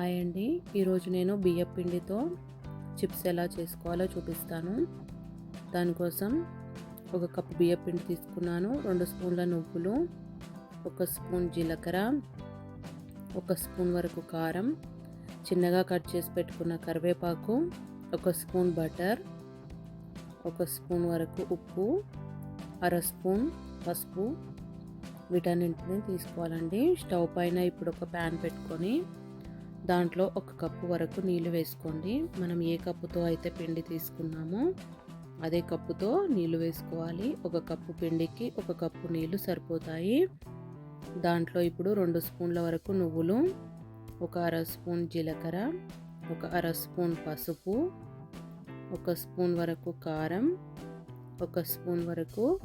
Hi అండి. ఈరోజు నేను బియ్య పిండితో చిప్స్ ఎలా చేసుకోవాలో చూపిస్తాను. దానికోసం ఒక కప్పు బియ్య పిండి తీసుకున్నాను. రెండు స్పూన్ల నువ్వులు ఒక స్పూన్ జీలకర్ర ఒక స్పూన్ వరకు కారం చిన్నగా కట్ చేసి పెట్టుకున్న కరివేపాకు ఒక స్పూన్ బటర్ ఒక స్పూన్ వరకు ఉప్పు అర స్పూన్ పసుపు. వీటన్నింటిని తీసుకోవాలండి. స్టవ్ పైన ఇప్పుడు ఒక ప్యాన్ పెట్టుకొని దాంట్లో ఒక కప్పు వరకు నీళ్ళు వేసుకోండి. మనం ఏ కప్పుతో అయితే పిండి తీసుకున్నామో అదే కప్పుతో నీళ్ళు వేసుకోవాలి. ఒక కప్పు పిండికి ఒక కప్పు నీళ్ళు సరిపోతాయి. దాంట్లో ఇప్పుడు రెండు స్పూన్ల వరకు నువ్వులు ఒక అర స్పూన్ జీలకర్ర ఒక అర స్పూన్ పసుపు ఒక స్పూన్ వరకు కారం ఒక స్పూన్ వరకు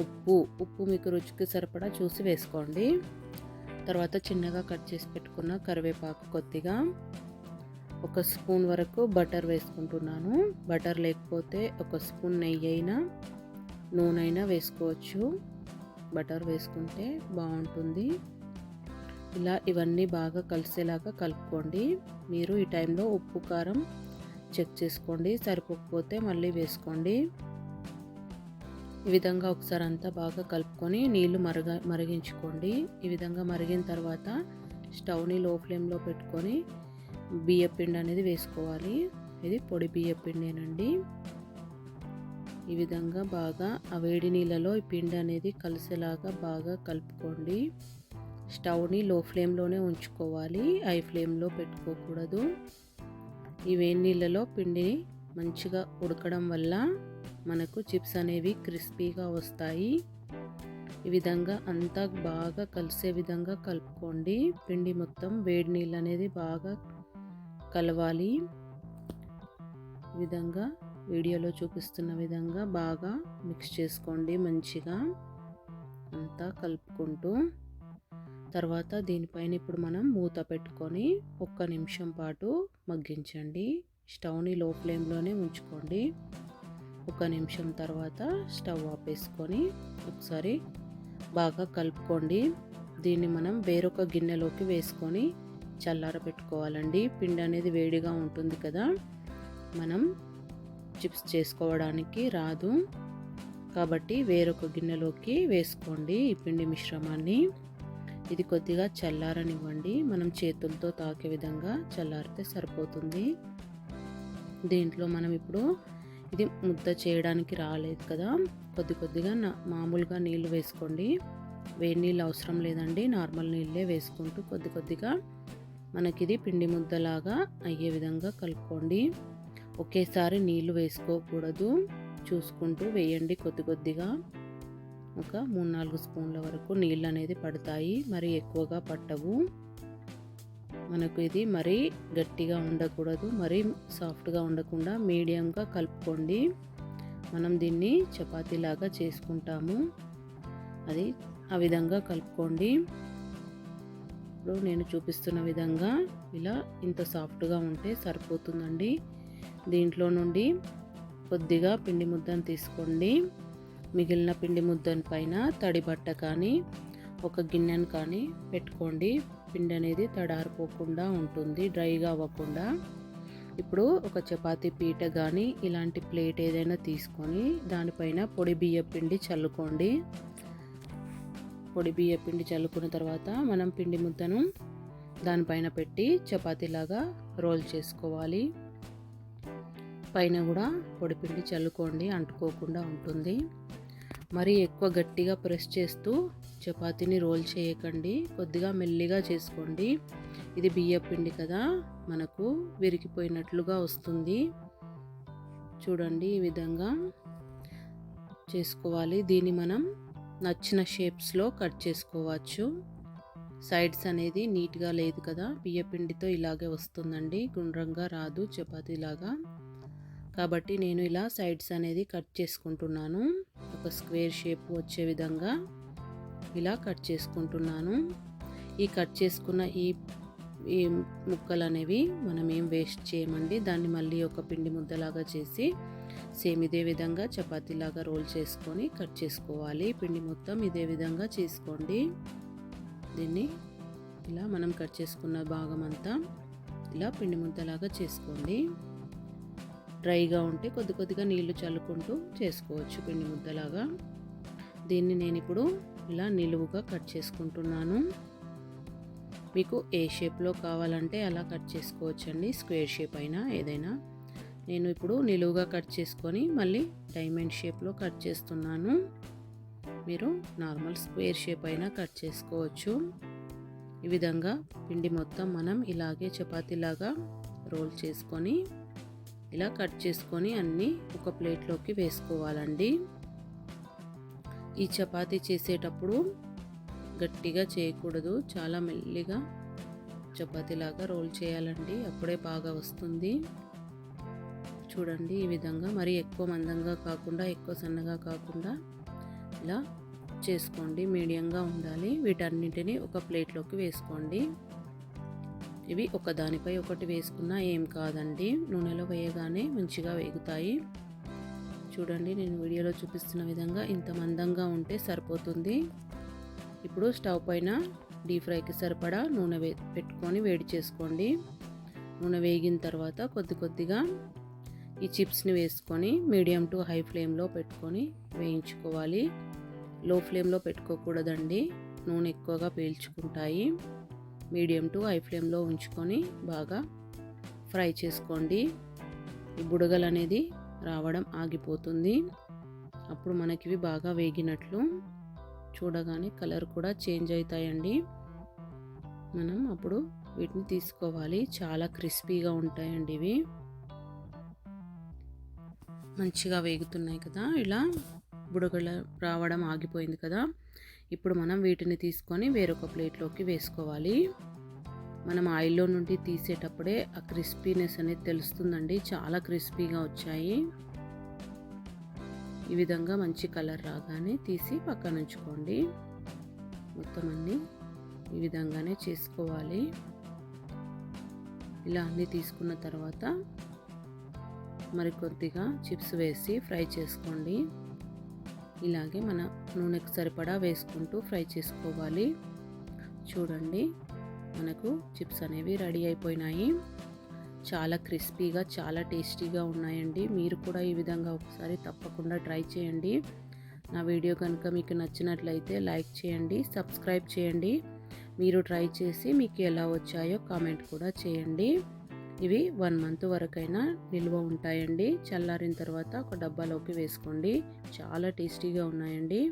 ఉప్పు. ఉప్పు మీకు రుచికి సరిపడా చూసి వేసుకోండి. తర్వాత చిన్నగా కట్ చేసి పెట్టుకున్న కరివేపాకు కొద్దిగా ఒక స్పూన్ వరకు బటర్ వేసుకుంటున్నాను. బటర్ లేకపోతే ఒక స్పూన్ నెయ్యి అయినా నూనె అయినా వేసుకోవచ్చు. బటర్ వేసుకుంటే బాగుంటుంది. ఇలా ఇవన్నీ బాగా కలిసేలాగా కలుపుకోండి. మీరు ఈ టైంలో ఉప్పు కారం చెక్ చేసుకోండి. సరిపోకపోతే మళ్ళీ వేసుకోండి. ఈ విధంగా ఒకసారి అంతా బాగా కలుపుకొని నీళ్ళు మరగ మరిగించుకోండి. ఈ విధంగా మరిగిన తర్వాత స్టవ్ని లో ఫ్లేమ్లో పెట్టుకొని బియ్య పిండి అనేది వేసుకోవాలి. ఇది పొడి బియ్యపిండేనండి ఈ విధంగా బాగా ఆ వేడి నీళ్ళలో ఈ పిండి అనేది కలిసేలాగా బాగా కలుపుకోండి. స్టవ్ని లో ఫ్లేమ్లోనే ఉంచుకోవాలి. హై ఫ్లేమ్లో పెట్టుకోకూడదు. ఈ వేడి నీళ్ళలో పిండిని మంచిగా ఉడకడం వల్ల మనకు చిప్స్ అనేవి క్రిస్పీగా వస్తాయి. ఈ విధంగా అంతా బాగా కలిసే విధంగా కలుపుకోండి. పిండి మొత్తం వేడి నీళ్ళు అనేది బాగా కలవాలి. విధంగా వీడియోలో చూపిస్తున్న విధంగా బాగా మిక్స్ చేసుకోండి మంచిగా. అంతా కలుపుకుంటూ తర్వాత దీనిపైన ఇప్పుడు మనం మూత పెట్టుకొని ఒక్క నిమిషం పాటు మగ్గించండి. స్టవ్ని లో ఫ్లేమ్లోనే ఉంచుకోండి. ఒక నిమిషం తర్వాత స్టవ్ ఆపేసుకొని ఒకసారి బాగా కలుపుకోండి. దీన్ని మనం వేరొక గిన్నెలోకి వేసుకొని చల్లార పెట్టుకోవాలండి పిండి అనేది వేడిగా ఉంటుంది కదా. మనం చిప్స్ చేసుకోవడానికి రాదు. కాబట్టి వేరొక గిన్నెలోకి వేసుకోండి ఈ పిండి మిశ్రమాన్ని. ఇది కొద్దిగా చల్లారనివ్వండి. మనం చేతులతో తాకే విధంగా చల్లారితే సరిపోతుంది. దీంట్లో మనం ఇప్పుడు ఇది ముద్ద చేయడానికి రాలేదు కదా. కొద్ది కొద్దిగా మామూలుగా నీళ్ళు వేసుకోండి. వేడి నీళ్ళు అవసరం లేదండి. నార్మల్ నీళ్ళే వేసుకుంటూ కొద్ది కొద్దిగా మనకి ఇది పిండి ముద్దలాగా అయ్యే విధంగా కలుపుకోండి. ఒకేసారి నీళ్ళు వేసుకోకూడదు. చూసుకుంటూ వేయండి కొద్ది కొద్దిగా. ఒక మూడు నాలుగు స్పూన్ల వరకు నీళ్ళు అనేది పడతాయి. మరి ఎక్కువగా పట్టవు. మనకు ఇది మరీ గట్టిగా ఉండకూడదు మరీ సాఫ్ట్గా ఉండకుండా మీడియంగా కలుపుకోండి. మనం దీన్ని చపాతీలాగా చేసుకుంటాము. అది ఆ విధంగా కలుపుకోండి. ఇప్పుడు నేను చూపిస్తున్న విధంగా ఇలా ఇంత సాఫ్ట్గా ఉంటే సరిపోతుందండి. దీంట్లో నుండి కొద్దిగా పిండి ముద్దను తీసుకోండి. మిగిలిన పిండి ముద్దను పైన తడి బట్ట కానీ ఒక గిన్నెను కానీ పెట్టుకోండి. పిండి అనేది తడారిపోకుండా ఉంటుంది డ్రైగా అవ్వకుండా. ఇప్పుడు ఒక చపాతీ పీట కానీ ఇలాంటి ప్లేట్ ఏదైనా తీసుకొని దానిపైన పొడి బియ్య పిండి చల్లుకోండి. పొడి బియ్య పిండి చల్లుకున్న తర్వాత మనం పిండి ముద్దను దానిపైన పెట్టి చపాతీలాగా రోల్ చేసుకోవాలి. పైన కూడా పొడిపిండి చల్లుకోండి అంటుకోకుండా ఉంటుంది. మరి ఎక్కువ గట్టిగా ప్రెస్ చేస్తూ చపాతీని రోల్ చేయకండి. కొద్దిగా మెల్లిగా చేసుకోండి. ఇది బియ్యపిండి కదా మనకు విరిగిపోయినట్లుగా వస్తుంది. చూడండి ఈ విధంగా చేసుకోవాలి. దీన్ని మనం నచ్చిన షేప్స్లో కట్ చేసుకోవచ్చు. సైడ్స్ అనేది నీట్గా లేదు కదా బియ్యపిండితో ఇలాగే వస్తుందండి. గుండ్రంగా రాదు చపాతీలాగా. కాబట్టి నేను ఇలా సైడ్స్ అనేది కట్ చేసుకుంటున్నాను. ఒక స్క్వేర్ షేప్ వచ్చే విధంగా. ఇలా కట్ చేసుకుంటున్నాను. ఈ కట్ చేసుకున్న ఈ ఈ ముక్కలు అనేవి మనం ఏం వేస్ట్ చేయమండి. దాన్ని మళ్ళీ ఒక పిండి ముద్దలాగా చేసి సేమ్ ఇదే విధంగా చపాతీలాగా రోల్ చేసుకొని కట్ చేసుకోవాలి. పిండి మొత్తం ఇదే విధంగా చేసుకోండి. దీన్ని ఇలా మనం కట్ చేసుకున్న భాగం అంతా ఇలా పిండి ముద్దలాగా చేసుకోండి. డ్రైగా ఉంటే కొద్ది కొద్దిగా నీళ్ళు చల్లుకుంటూ చేసుకోవచ్చు పిండి ముద్దలాగా. దీన్ని నేను ఇప్పుడు ఇలా నిలువుగా కట్ చేసుకుంటున్నాను. మీకు ఏ షేప్లో కావాలంటే అలా కట్ చేసుకోవచ్చండి. స్క్వేర్ షేప్ అయినా ఏదైనా. నేను ఇప్పుడు నిలువుగా కట్ చేసుకొని మళ్ళీ డైమండ్ షేప్లో కట్ చేస్తున్నాను. మీరు నార్మల్ స్క్వేర్ షేప్ అయినా కట్ చేసుకోవచ్చు. ఈ విధంగా పిండి మొత్తం మనం ఇలాగే చపాతీలాగా రోల్ చేసుకొని ఇలా కట్ చేసుకొని అన్నీ ఒక ప్లేట్లోకి వేసుకోవాలండి. ఈ చపాతీ చేసేటప్పుడు గట్టిగా చేయకూడదు. చాలా మెల్లిగా చపాతీలాగా రోల్ చేయాలండి. అప్పుడే బాగా వస్తుంది. చూడండి ఈ విధంగా మరి ఎక్కువ మందంగా కాకుండా ఎక్కువ సన్నగా కాకుండా ఇలా చేసుకోండి. మీడియంగా ఉండాలి. వీటన్నిటిని ఒక ప్లేట్లోకి వేసుకోండి. ఇవి ఒకదానిపై ఒకటి వేసుకున్నా ఏం కాదండి. నూనెలో వేయగానే మంచిగా వేగుతాయి. చూడండి నేను వీడియోలో చూపిస్తున్న విధంగా ఇంత మందంగా ఉంటే సరిపోతుంది. ఇప్పుడు స్టవ్ పైన డీప్ ఫ్రైకి సరిపడా నూనె వే పెట్టుకొని వేడి చేసుకోండి. నూనె వేగిన తర్వాత కొద్ది కొద్దిగా ఈ చిప్స్ని వేసుకొని మీడియం టు హై ఫ్లేమ్లో పెట్టుకొని వేయించుకోవాలి. లో ఫ్లేమ్లో పెట్టుకోకూడదండి. నూనె ఎక్కువగా పీల్చుకుంటాయి. మీడియం టు హై ఫ్లేమ్లో ఉంచుకొని బాగా ఫ్రై చేసుకోండి. ఈ బుడగలు అనేది రావడం ఆగిపోతుంది. అప్పుడు మనకి ఇవి బాగా వేగినట్లు చూడగానే కలర్ కూడా చేంజ్ అవుతాయండి మనం అప్పుడు వీటిని తీసుకోవాలి. చాలా క్రిస్పీగా ఉంటాయండి ఇవి. మంచిగా వేగుతున్నాయి కదా. ఇలా బుడగల రావడం ఆగిపోయింది కదా. ఇప్పుడు మనం వీటిని తీసుకొని వేరొక ప్లేట్లోకి వేసుకోవాలి. మనం ఆయిల్లో నుండి తీసేటప్పుడే ఆ క్రిస్పీనెస్ అనేది తెలుస్తుందండి. చాలా క్రిస్పీగా వచ్చాయి. ఈ విధంగా మంచి కలర్ రాగానే తీసి పక్కన ఉంచుకోండి. మొత్తం అన్ని ఈ విధంగానే చేసుకోవాలి. ఇలా అన్నీ తీసుకున్న తర్వాత మరి కొద్దిగా చిప్స్ వేసి ఫ్రై చేసుకోండి. ఇలాగే మన నూనెకు సరిపడా వేసుకుంటూ ఫ్రై చేసుకోవాలి. చూడండి. మనకు చిప్స్ అనేవి రెడీ అయిపోయినాయి. చాలా క్రిస్పీగా చాలా టేస్టీగా ఉన్నాయండి. మీరు కూడా ఈ విధంగా ఒకసారి తప్పకుండా ట్రై చేయండి. నా వీడియో కనుక మీకు నచ్చినట్లయితే లైక్ చేయండి సబ్స్క్రైబ్ చేయండి. మీరు ట్రై చేసి మీకు ఎలా వచ్చాయో కామెంట్ కూడా చేయండి. ఇవి వన్ మంత్ వరకైనా నిల్వ ఉంటాయండి. చల్లారిన తర్వాత ఒక డబ్బాలోకి వేసుకోండి. చాలా టేస్టీగా ఉన్నాయండి.